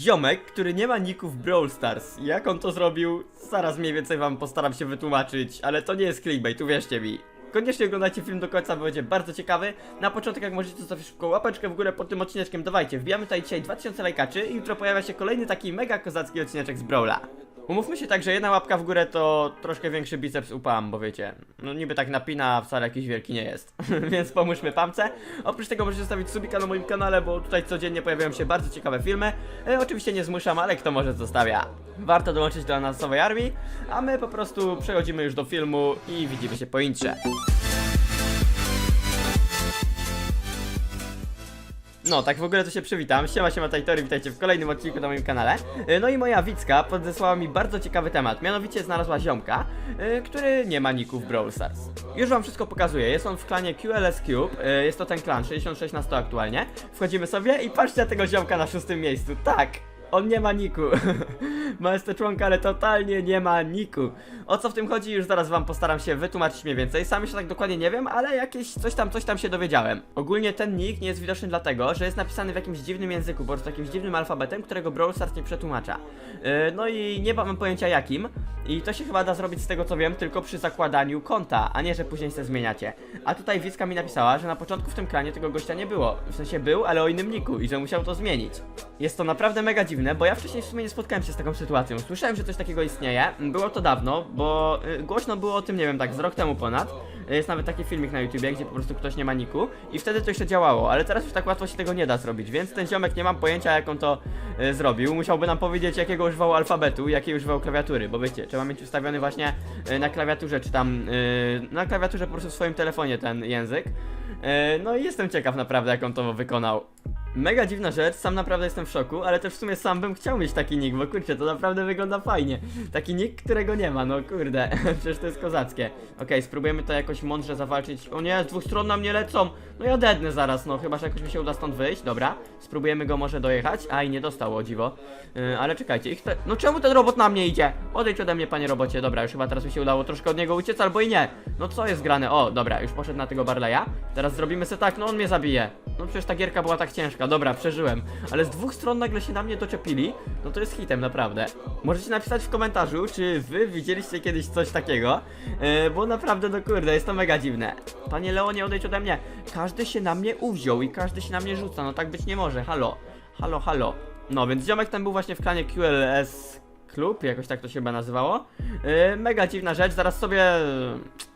ziomek, który nie ma niku w Brawl Stars. Jak on to zrobił? Zaraz mniej więcej wam postaram się wytłumaczyć, ale to nie jest clickbait, uwierzcie mi. Koniecznie oglądajcie film do końca, bo będzie bardzo ciekawy. Na początek, jak możecie, zostawić szybko łapeczkę w górę pod tym odcineczkiem. Dawajcie, wbijamy tutaj dzisiaj 2000 lajkaczy i jutro pojawia się kolejny taki mega kozacki odcineczek z Brawla. Umówmy się tak, że jedna łapka w górę to troszkę większy biceps u Pam, bo wiecie, no niby tak napina, a wcale jakiś wielki nie jest. Więc pomóżmy Pamce. Oprócz tego możecie zostawić subika na moim kanale, bo tutaj codziennie pojawiają się bardzo ciekawe filmy. E, oczywiście nie zmuszam, ale kto może zostawia. Warto dołączyć do nasowej armii, a my po prostu przechodzimy już do filmu i widzimy się po intrze. No, tak w ogóle to się przywitam. Siema, siema Tajtory, witajcie w kolejnym odcinku na moim kanale. E, No i moja Wicka podesłała mi bardzo ciekawy temat. Mianowicie znalazła ziomka, e, który nie ma niku w Brawl Stars. Już wam wszystko pokazuję. Jest on w klanie QLS Cube. e, Jest to ten klan, 66 na 100 aktualnie. Wchodzimy sobie i patrzcie na tego ziomka na szóstym miejscu. Tak! On nie ma niku. Ma to członka, ale totalnie nie ma niku. O co w tym chodzi, już zaraz wam postaram się wytłumaczyć mniej więcej. Sam jeszcze tak dokładnie nie wiem, ale jakieś coś tam, coś tam się dowiedziałem. Ogólnie ten nick nie jest widoczny dlatego, że jest napisany w jakimś dziwnym języku, po prostu jakimś dziwnym alfabetem, którego Brawl Stars nie przetłumacza. Yy, no i nie mam pojęcia jakim. I to się chyba da zrobić z tego co wiem, tylko przy zakładaniu konta, a nie, że później se zmieniacie. A tutaj Wicka mi napisała, że na początku w tym klanie tego gościa nie było. W sensie był, ale o innym niku i że musiał to zmienić. Jest to naprawdę mega dziwne, bo ja wcześniej w sumie nie spotkałem się z taką sytuacją. Słyszałem, że coś takiego istnieje. Było to dawno, bo y, głośno było o tym, nie wiem, tak z rok temu ponad. Jest nawet taki filmik na YouTubie, gdzie po prostu ktoś nie ma niku i wtedy to jeszcze działało, ale teraz już tak łatwo się tego nie da zrobić, więc ten ziomek nie mam pojęcia jak on to y, zrobił. Musiałby nam powiedzieć jakiego używał alfabetu, jakiej używał klawiatury, bo wiecie, trzeba mieć ustawiony właśnie y, na klawiaturze, czy tam y, na klawiaturze po prostu w swoim telefonie ten język. Y, No i jestem ciekaw naprawdę jak on to wykonał. Mega dziwna rzecz, sam naprawdę jestem w szoku, ale też w sumie sam bym chciał mieć taki nick, bo kurczę, to naprawdę wygląda fajnie. Taki nick, którego nie ma, no kurde, przecież to jest kozackie. Okej, spróbujemy to jakoś mądrze zawalczyć. O nie, z dwóch stron na mnie lecą. No ja dednę zaraz, no chyba, że jakoś mi się uda stąd wyjść, dobra. Spróbujemy go może dojechać. A i nie dostał, o dziwo. Yy, ale czekajcie, ich te... No czemu ten robot na mnie idzie? Odejdź ode mnie, panie robocie, dobra, już chyba teraz mi się udało troszkę od niego uciec, albo i nie. No co jest grane? O, dobra, już poszedł na tego Barleya. Teraz zrobimy sobie tak, no on mnie zabije. No przecież ta gierka była tak ciężka, dobra, przeżyłem. Ale z dwóch stron nagle się na mnie doczepili, no to jest hitem, naprawdę. Możecie napisać w komentarzu, czy wy widzieliście kiedyś coś takiego, yy, bo naprawdę, no kurde, jest to mega dziwne. Panie Leonie, odejdź ode mnie. Każdy się na mnie uwziął i każdy się na mnie rzuca, no tak być nie może, halo. Halo, halo. No, więc ziomek ten był właśnie w klanie QLS klub, jakoś tak to się chyba nazywało. Yy, mega dziwna rzecz, zaraz sobie.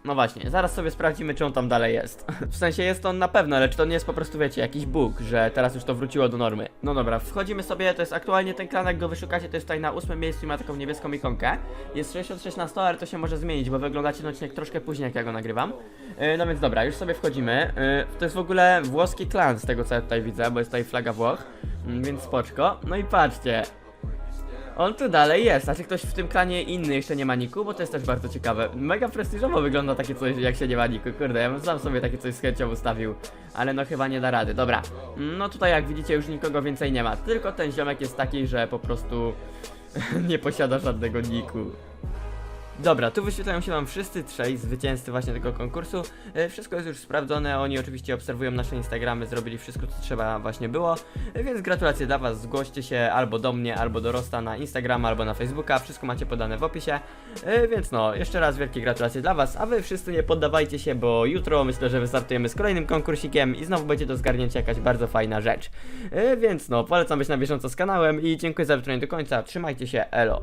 No właśnie, zaraz sobie sprawdzimy, czy on tam dalej jest. W sensie jest on na pewno, ale czy to nie jest po prostu, wiecie, jakiś bóg, że teraz już to wróciło do normy. No dobra, wchodzimy sobie, to jest aktualnie ten klan, jak go wyszukacie, to jest tutaj na ósmym miejscu i ma taką niebieską ikonkę. Jest 66 na 100, ale to się może zmienić, bo wyglądacie ten odcinek troszkę później, jak ja go nagrywam. Yy, no więc dobra, już sobie wchodzimy. Yy, to jest w ogóle włoski klan, z tego co ja tutaj widzę, bo jest tutaj flaga Włoch, mm, więc spoczko. No i patrzcie, on tu dalej jest, a czy ktoś w tym klanie inny jeszcze nie ma niku? Bo to jest też bardzo ciekawe. Mega prestiżowo wygląda takie coś, jak się nie ma niku. Kurde, ja bym sam sobie takie coś z chęcią ustawił. Ale no chyba nie da rady. Dobra. No tutaj jak widzicie już nikogo więcej nie ma. Tylko ten ziomek jest taki, że po prostu nie posiada żadnego niku. Dobra, tu wyświetlają się wam wszyscy trzej zwycięzcy właśnie tego konkursu. E, Wszystko jest już sprawdzone, oni oczywiście obserwują nasze Instagramy, zrobili wszystko co trzeba właśnie było. E, Więc gratulacje dla was, zgłoście się albo do mnie, albo do Rosta na Instagrama, albo na Facebooka, wszystko macie podane w opisie. E, Więc no, jeszcze raz wielkie gratulacje dla was, a wy wszyscy nie poddawajcie się, bo jutro myślę, że wystartujemy z kolejnym konkursikiem i znowu będzie do zgarnięcia jakaś bardzo fajna rzecz. Więc no, polecam być na bieżąco z kanałem i dziękuję za wytrwanie do końca, trzymajcie się, elo.